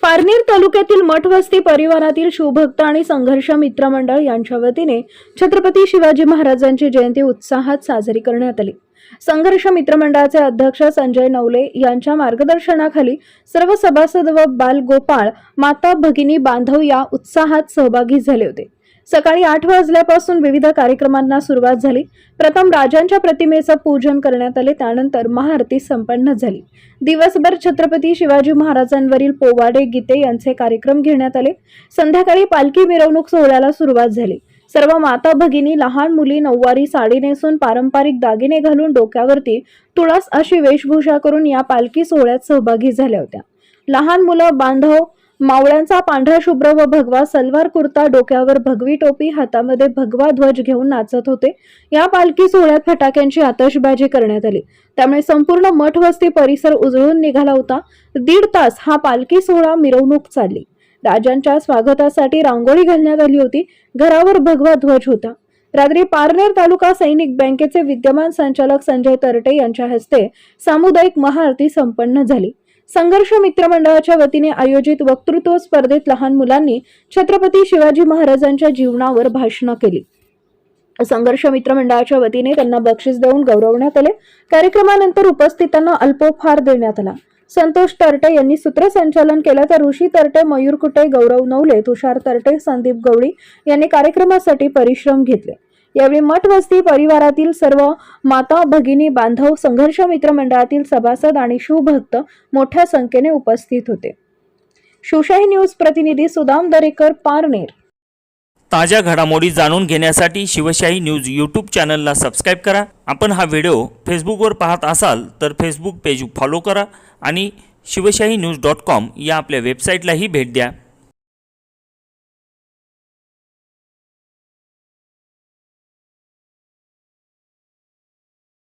पारनेर तालुक्यातील मठवस्ती परिवारातील शिवभक्त आणि संघर्ष मित्र मंडळ यांच्या वतीने छत्रपती शिवाजी महाराजांची जयंती उत्साहात साजरी करण्यात आली. संघर्ष मित्र मंडळाचे अध्यक्ष संजय नवले यांच्या मार्गदर्शनाखाली सर्व सभासद व बाल गोपाळ माता भगिनी बांधव या उत्साहात सहभागी झाले होते. सकाळी आठ वाजल्यापासून विविध कार्यक्रमांना सुरुवात झाली. प्रथम राजांच्या प्रतिमेचं पूजन करण्यात आले. त्यानंतर महाआरती संपन्न झाली. दिवसभर छत्रपती शिवाजी महाराजांवरील पोवाडे गीते यांचे कार्यक्रम घेण्यात आले. संध्याकाळी पालखी मिरवणूक सोहळ्याला सुरुवात झाली. सर्व माता भगिनी लहान मुली नऊवारी साडी नेसून पारंपरिक दागिने घालून डोक्यावरती तुळस अशी वेशभूषा करून या पालखी सोहळ्यात सहभागी झाल्या होत्या. लहान मुलं बांधव मावळ्यांचा पांढरा शुभ्र व भगवा सलवार कुर्ता डोक्यावर भगवी टोपी हातामध्ये भगवा ध्वज घेऊन नाचत होते. या पालखी सोहळ्यात फटाक्यांची आतषबाजी करण्यात आली. त्यामुळे संपूर्ण मठ वस्ती परिसर उजळून निघाला होता. दीड तास हा पालखी सोहळा मिरवणूक चालली. राजांच्या स्वागतासाठी रांगोळी घालण्यात आली होती. घरावर भगवा ध्वज होता. रात्री पारनेर तालुका सैनिक बँकेचे विद्यमान संचालक संजय तरटे यांच्या हस्ते सामुदायिक महाआरती संपन्न झाली. संघर्ष मित्र मंडळाच्या वतीने आयोजित वक्तृत्व स्पर्धेत लहान मुलांनी छत्रपती शिवाजी महाराजांच्या जीवनावर भाषणं केली. संघर्ष मित्र मंडळाच्या वतीने त्यांना बक्षीस देऊन गौरवण्यात आले. कार्यक्रमानंतर उपस्थितांना अल्पोपहार देण्यात आला. संतोष तरटे यांनी सूत्रसंचालन केलं तर ऋषी तरटे मयूर कुटे गौरव नवले तुषार तरटे संदीप गवळी यांनी कार्यक्रमासाठी परिश्रम घेतले. यावेळी मठ वस्ती परिवारातील सर्व माता भगिनी बांधव संघर्ष मित्र मंडळातील सभासद आणि शिवभक्त मोठ्या संख्येने उपस्थित होते. शिवशाही न्यूज प्रतिनिधी सुदाम दरेकर पारनेर. ताज्या घडामोडी जाणून घेण्यासाठी शिवशाही न्यूज यूट्यूब चॅनलला सबस्क्राईब करा. आपण हा व्हिडिओ फेसबुकवर पाहत असाल तर फेसबुक पेज फॉलो करा आणि शिवशाही न्यूज डॉट कॉम या आपल्या वेबसाईटलाही भेट द्या.